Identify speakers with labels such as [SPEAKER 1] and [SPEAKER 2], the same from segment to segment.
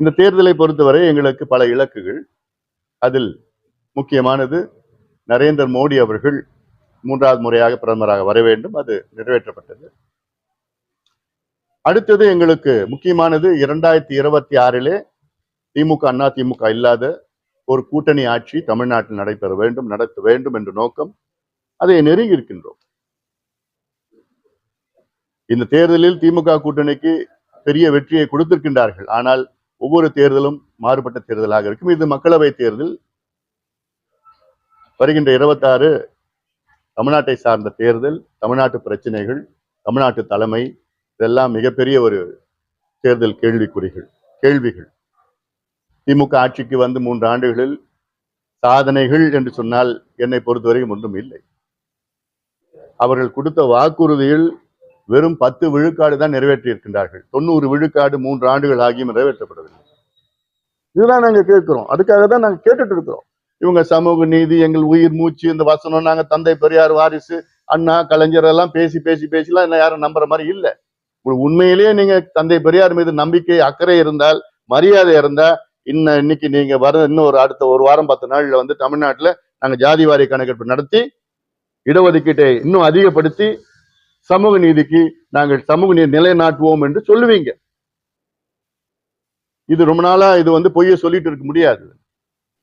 [SPEAKER 1] இந்த தேர்தலை பொறுத்தவரை எங்களுக்கு பல இலக்குகள். அதில் முக்கியமானது நரேந்திர மோடி அவர்கள் மூன்றாவது முறையாக பிரதமராக வர வேண்டும். அது நிறைவேற்றப்பட்டது. அடுத்தது எங்களுக்கு முக்கியமானது இரண்டாயிரத்தி இருபத்தி ஆறிலே திமுக அண்ணா திமுக இல்லாத ஒரு கூட்டணி ஆட்சி தமிழ்நாட்டில் நடைபெற வேண்டும் நடத்த வேண்டும் என்ற நோக்கம் அதை நெருங்கி இருக்கின்றோம். இந்த தேர்தலில் திமுக கூட்டணிக்கு பெரிய வெற்றியை கொடுத்திருக்கின்றார்கள். ஆனால் ஒவ்வொரு தேர்தலும் மாறுபட்ட தேர்தலாக இருக்கும். இது மக்களவை தேர்தல். வருகின்ற இருபத்தாறு தமிழ்நாட்டை சார்ந்த தேர்தல் தமிழ்நாட்டு பிரச்சனைகள் தமிழ்நாட்டு தலைமை இதெல்லாம் மிகப்பெரிய ஒரு தேர்தல் கேள்விக்குறிகள் கேள்விகள். திமுக ஆட்சிக்கு வந்து மூன்று ஆண்டுகளில் சாதனைகள் என்று சொன்னால் என்னை பொறுத்தவரைக்கும் ஒன்றும் இல்லை. அவர்கள் கொடுத்த வாக்குறுதியில் வெறும் பத்து விழுக்காடு தான் நிறைவேற்றி இருக்கின்றார்கள் தொண்ணூறு விழுக்காடு மூன்று ஆண்டுகள் ஆகியும் நிறைவேற்றப்படவில்லை. இதுதான் நாங்க கேட்கிறோம். அதுக்காக தான் நாங்க கேட்டுட்டு இருக்கிறோம். இவங்க சமூக நீதி எங்கள் உயிர் மூச்சு இந்த வசனம் நாங்க தந்தை பெரியார் வாரிசு அண்ணா கலைஞர் எல்லாம் பேசி பேசி பேசிலாம் என்ன யாரும் நம்புற மாதிரி இல்ல. உங்களுக்கு உண்மையிலேயே நீங்க தந்தை பெரியார் மீது நம்பிக்கை அக்கறை இருந்தால் மரியாதை இருந்தா இன்ன இன்னைக்கு நீங்க வர இன்னும் ஒரு அடுத்த ஒரு வாரம் பத்து நாள்ல வந்து தமிழ்நாட்டுல நாங்க ஜாதி வாரி கணக்கெடுப்பு நடத்தி இடஒதுக்கீட்டை இன்னும் அதிகப்படுத்தி சமூக நீதிக்கு நாங்கள் சமூக நீதி நிலைநாட்டுவோம் என்று சொல்லுவீங்க. இது ரொம்ப நாளா இது வந்து பொய்ய சொல்லிட்டு இருக்க முடியாது.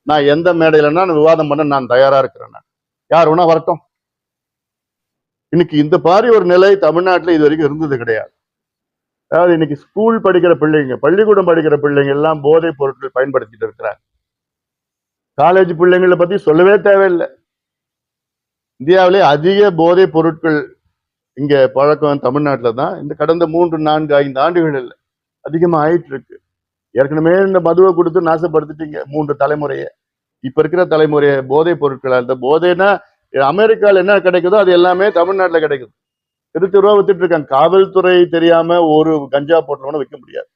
[SPEAKER 1] நான் எந்த மேடையிலன்னா நான் விவாதம் பண்ண நான் தயாரா இருக்கிறேன் நான். யார் வேணா வரட்டும். இன்னைக்கு இந்த மாதிரி ஒரு நிலை தமிழ்நாட்டுல இது வரைக்கும் இருந்தது கிடையாது. அதாவது இன்னைக்கு ஸ்கூல் படிக்கிற பிள்ளைங்க பள்ளிக்கூடம் படிக்கிற பிள்ளைங்க எல்லாம் போதைப் பொருட்கள் பயன்படுத்திட்டு இருக்கிறாங்க. காலேஜ் பிள்ளைங்களை பத்தி சொல்லவே தேவையில்லை. இந்தியாவிலே அதிக போதைப் பொருட்கள் இங்க பழக்கம் தமிழ்நாட்டுல தான். இந்த கடந்த மூன்று நான்கு ஐந்து ஆண்டுகளில் அதிகமா ஆயிட்டு இருக்கு ஏற்கனவே இந்த மதுவை கொடுத்து நாசப்படுத்திட்டீங்க மூன்று தலைமுறையை. இப்ப இருக்கிற தலைமுறையை போதை பொருட்களாக அந்த போதைன்னா அமெரிக்கால என்ன கிடைக்குதோ அது எல்லாமே தமிழ்நாட்டுல கிடைக்குது. திருத்து ரூபா வித்துட்டு இருக்காங்க. காவல்துறை தெரியாம ஒரு கஞ்சா போட்டவன விற்க முடியாது.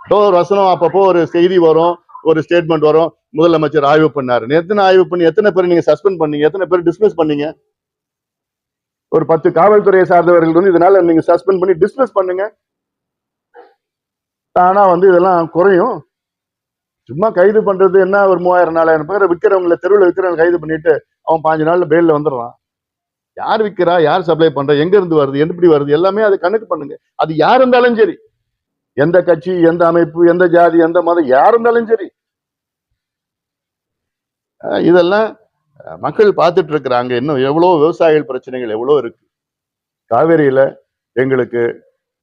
[SPEAKER 1] ஏதோ ஒரு வசனம் அப்பப்போ ஒரு செய்தி வரும் ஒரு ஸ்டேட்மெண்ட் வரும். முதலமைச்சர் ஆய்வு பண்ணாரு. எத்தனை ஆய்வு பண்ணி எத்தனை பேர் நீங்க சஸ்பெண்ட் பண்ணீங்க? எத்தனை பேர் டிஸ்மிஸ் பண்ணீங்க? ஒரு பத்து காவல்துறையை சார்ந்தவர்கள் வந்து இதனால நீங்க சஸ்பெண்ட் பண்ணி டிஸ்மிஸ் பண்ணுங்க. தானா வந்து இதெல்லாம் குறையும். சும்மா கைது பண்றது என்ன ஒரு மூவாயிரம் நாலாயிரம் பேர் விற்கிறவங்கள தெருவில் விற்கிறவங்க கைது பண்ணிட்டு அவன் பாஞ்சு நாள்ல பெயில வந்துடுறான். யார் விற்கிறா யார் சப்ளை பண்றா எங்க இருந்து வருது எப்படி வருது எல்லாமே அது கணக்கு பண்ணுங்க. அது யார் இருந்தாலும் சரி. எந்த கட்சி எந்த அமைப்பு எந்த ஜாதி எந்த மதம் யார் இருந்தாலும் சரி. இதெல்லாம் மக்கள் பார்த்துட்டு இருக்கிறாங்க இன்னும் எவ்வளவு விவசாயிகள் பிரச்சனைகள் எவ்வளவு இருக்கு. காவேரியில எங்களுக்கு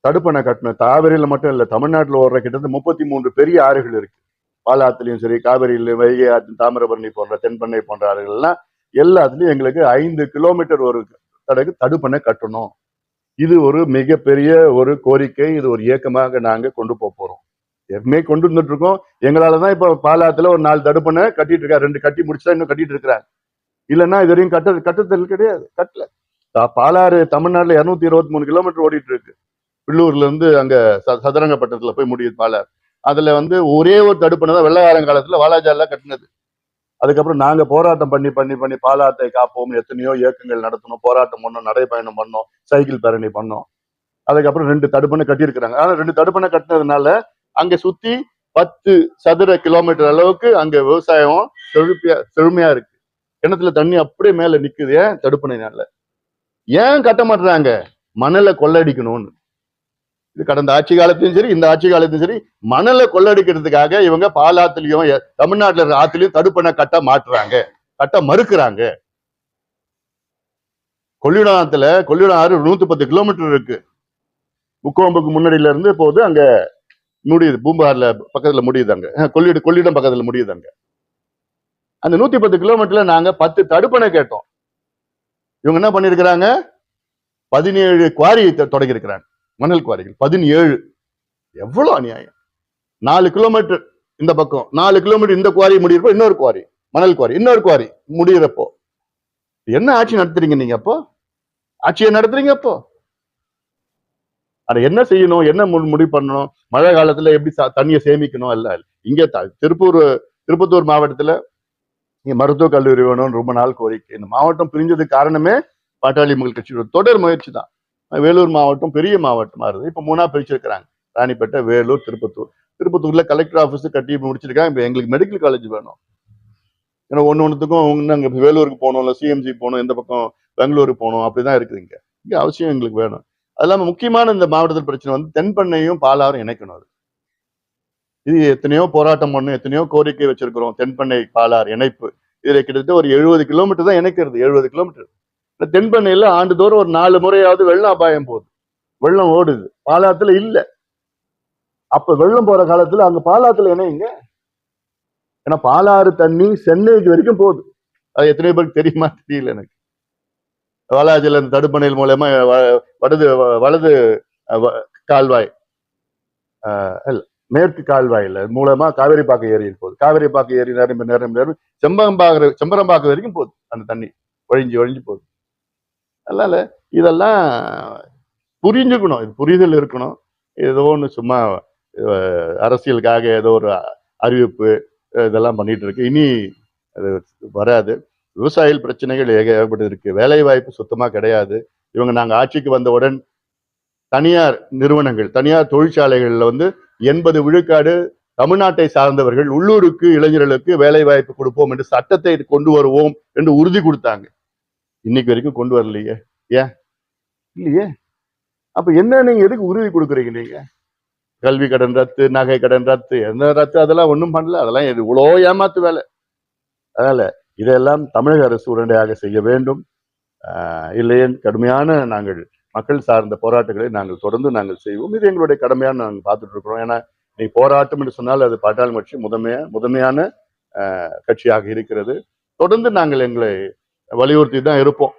[SPEAKER 1] தடுப்பணை கட்டணும். காவேரியில மட்டும் இல்ல தமிழ்நாட்டுல ஓடுற கிட்டத்தட்ட முப்பத்தி மூன்று பெரிய ஆறுகள் இருக்கு. பாலாத்துலயும் சரி காவேரியில வைகை ஆற்று தாமிரபரணி போன்ற தென்பண்ணை போன்ற ஆறுகள் எல்லாம் எல்லாத்துலயும் எங்களுக்கு ஐந்து கிலோமீட்டர் ஒரு தடக்கு தடுப்பணை கட்டணும். இது ஒரு மிகப்பெரிய ஒரு கோரிக்கை இது ஒரு இயக்கமாக நாங்க கொண்டு போக போறோம். எப்பவுமே கொண்டு வந்துட்டு இருக்கோம் எங்களாலதான் இப்ப பாலாத்துல ஒரு நாலு தடுப்பணை கட்டிட்டு இருக்காரு ரெண்டு கட்டி முடிச்சுதான் இன்னும் கட்டிட்டு இருக்கிறாங்க இல்லைன்னா இது வரையும் கட்ட கட்டத்தில் கிடையாது. கட்டல. பாலாறு தமிழ்நாட்டுல இரநூத்தி இருபத்தி மூணு கிலோமீட்டர் ஓடிட்டு இருக்கு பில்லூர்ல இருந்து அங்க ச- சதுரங்கப்பட்டத்துல போய் முடியுது பாலாறு. அதுல வந்து ஒரே ஒரு தடுப்பணை தான் வெள்ளையாரங்காலத்துல வாலாஜால கட்டினது. அதுக்கப்புறம் நாங்க போராட்டம் பண்ணி பண்ணி பண்ணி பாலாத்தை காப்போம். எத்தனையோ இயக்கங்கள் நடத்தணும். போராட்டம் பண்ணோம். நடைபயணம் பண்ணோம். சைக்கிள் பேரணி பண்ணோம். அதுக்கப்புறம் ரெண்டு தடுப்பணை கட்டியிருக்கிறாங்க. ஆனா ரெண்டு தடுப்பணை கட்டினதுனால அங்க சுத்தி பத்து சதுர கிலோமீட்டர் அளவுக்கு அங்க விவசாயம் செழுப்பியா செழுமையா இருக்கு. கிணத்துல தண்ணி அப்படியே மேல நிக்குது. ஏன் தடுப்பணைனால ஏன் கட்ட மாட்டுறாங்க? மணலை கொள்ளடிக்கணும்னு. இது கடந்த ஆட்சி காலத்திலும் சரி இந்த ஆட்சி காலத்திலும் சரி மணலை கொள்ளடிக்கிறதுக்காக இவங்க பாலாத்துலயும் தமிழ்நாட்டில் தமிழ்நாட்டுல இருக்கிற ஆத்துலயும் தடுப்பணை கட்ட மாட்டுறாங்க. கட்ட மறுக்கிறாங்க. கொள்ளிடாத்துல கொள்ளிடம் ஆறு நூத்தி பத்து கிலோமீட்டர் இருக்கு. முக்கோம்புக்கு முன்னாடியில இருந்து போது அங்க முடியுது பூம்பார்ல பக்கத்துல முடியுது அங்க. அஹ், கொள்ளிட கொள்ளிடம் பக்கத்துல முடியுது அங்க. அந்த நூத்தி பத்து கிலோமீட்டர்ல நாங்க பத்து தடுப்பணை கேட்டோம். இவங்க என்ன பண்ணிருக்கிறாங்க? பதினேழு குவாரி தொடங்கி இருக்கிறாங்க மணல் குவாரிகள் பதினேழு. எவ்வளவு அநியாயம். நாலு கிலோமீட்டர் இந்த பக்கம் நாலு கிலோமீட்டர் இந்த குவாரி முடியிறப்போ இன்னொரு குவாரி மணல் குவாரி இன்னொரு குவாரி முடியிறப்போ. என்ன ஆட்சி நடத்துறீங்க நீங்க அப்போ? ஆட்சியை நடத்துறீங்க அப்போ? அதை என்ன செய்யணும்? என்ன மு- முடிவு பண்ணணும்? மழை காலத்துல எப்படி தண்ணியை சேமிக்கணும்? எல்லாம் இல்ல. இங்க திருப்பூர் திருப்பத்தூர் மாவட்டத்துல இங்க மருத்துவக் கல்லூரி வேணும்னு ரொம்ப நாள் கோரிக்கை. இந்த மாவட்டம் பிரிஞ்சதுக்கு காரணமே பாட்டாளி மக்கள் கட்சியோட தொடர் முயற்சி தான். வேலூர் மாவட்டம் பெரிய மாவட்டமா இருந்தது. இப்ப மூணா பிரிச்சிருக்கிறாங்க. ராணிப்பேட்டை வேலூர் திருப்பத்தூர். திருப்பத்தூர்ல கலெக்டர் ஆஃபீஸ் கட்டி முடிச்சிருக்காங்க. இப்போ எங்களுக்கு மெடிக்கல் காலேஜ் வேணும். ஏன்னா ஒன்று ஒன்றுத்துக்கும் நாங்கள் வேலூருக்கு போகணும் இல்லை சிஎம்சி போகணும் இந்த பக்கம் பெங்களூருக்கு போகணும் அப்படிதான் இருக்குது இங்க. இங்க அவசியம் எங்களுக்கு வேணும். அது இல்லாமல் முக்கியமான இந்த மாவட்டத்தில் பிரச்சனை வந்து தென்பண்ணையும் பாலாரும் இணைக்கணும் அது. இது எத்தனையோ போராட்டம் பண்ணும் எத்தனையோ கோரிக்கை வச்சிருக்கிறோம். தென்பண்ணை பாலாறு இணைப்பு. இதுல கிட்டத்தட்ட ஒரு எழுபது கிலோமீட்டர் தான் இணைக்கிறது. எழுபது கிலோமீட்டர். இந்த தென்பண்ணையில ஆண்டுதோறும் ஒரு நாலு முறையாவது வெள்ளம் அபாயம் போகுது. வெள்ளம் ஓடுது. பாலாத்துல இல்ல. அப்ப வெள்ளம் போற காலத்துல அங்க பாலாத்துல இணையுங்க ஏன்னா பாலாறு தண்ணி சென்னைக்கு வரைக்கும் போகுது. அது எத்தனை பேருக்கு தெரியுமா? தெரியல எனக்கு. வாலாஜில இந்த தடுப்பணையில் மூலயமா வ- வ- வலது வ- கால்வாய். இல்லை. மேற்கு கால்வாயில் மூலமா காவேரிப்பாக்கம் ஏரியில் போகுது. காவேரிப்பாக்கம் ஏரி நிரம்பி நிரம்பி நிரம்பி செம்பகம்பாக செம்பரம்பாக்கம் வரைக்கும் போகுது. அந்த தண்ணி ஒழிஞ்சு ஒழிஞ்சு போகுது. அதனால இதெல்லாம் புரிஞ்சுக்கணும். இது புரிதல் இருக்கணும். ஏதோ ஒன்று சும்மா அரசியலுக்காக ஏதோ ஒரு அறிவிப்பு இதெல்லாம் பண்ணிட்டு இருக்கு. இனி அது வராது. விவசாயிகள் பிரச்சனைகள் ஏக ஏகப்பட்டு இருக்கு வேலை வாய்ப்பு சுத்தமாக கிடையாது. இவங்க நாங்கள் ஆட்சிக்கு வந்தவுடன் தனியார் நிறுவனங்கள் தனியார் தொழிற்சாலைகளில் வந்து எண்பது விழுக்காடு தமிழ்நாட்டை சார்ந்தவர்கள் உள்ளூருக்கு இளைஞர்களுக்கு வேலை வாய்ப்பு கொடுப்போம் என்று சட்டத்தை கொண்டு வருவோம் என்று உறுதி கொடுத்தாங்க. இன்னைக்கு வரைக்கும் கொண்டு வரலையே. ஏன்? இல்லையே. அப்ப என்ன நீங்க எதுக்கு உறுதி கொடுக்குறீங்க நீங்க? கல்வி கடன் ரத்து நகை கடன் ரத்து எந்த ரத்து? அதெல்லாம் ஒன்றும் பண்ணல. அதெல்லாம் இது இவ்வளோ ஏமாத்து வேலை. அதனால இதெல்லாம் தமிழக அரசு உடனடியாக செய்ய வேண்டும். இல்லையே கடுமையான நாங்கள் மக்கள் சார்ந்த போராட்டங்களை நாங்கள் தொடர்ந்து நாங்கள் செய்வோம். இது எங்களுடைய கடமையான நாங்கள் பார்த்துட்டு இருக்கிறோம் ஏன்னா நீ போராட்டம் என்று சொன்னால் அது பாட்டாளி கட்சி முதன்மையா முதன்மையான கட்சியாக இருக்கிறது. தொடர்ந்து நாங்கள் எங்களை வலியுறுத்தி தான் இருப்போம்.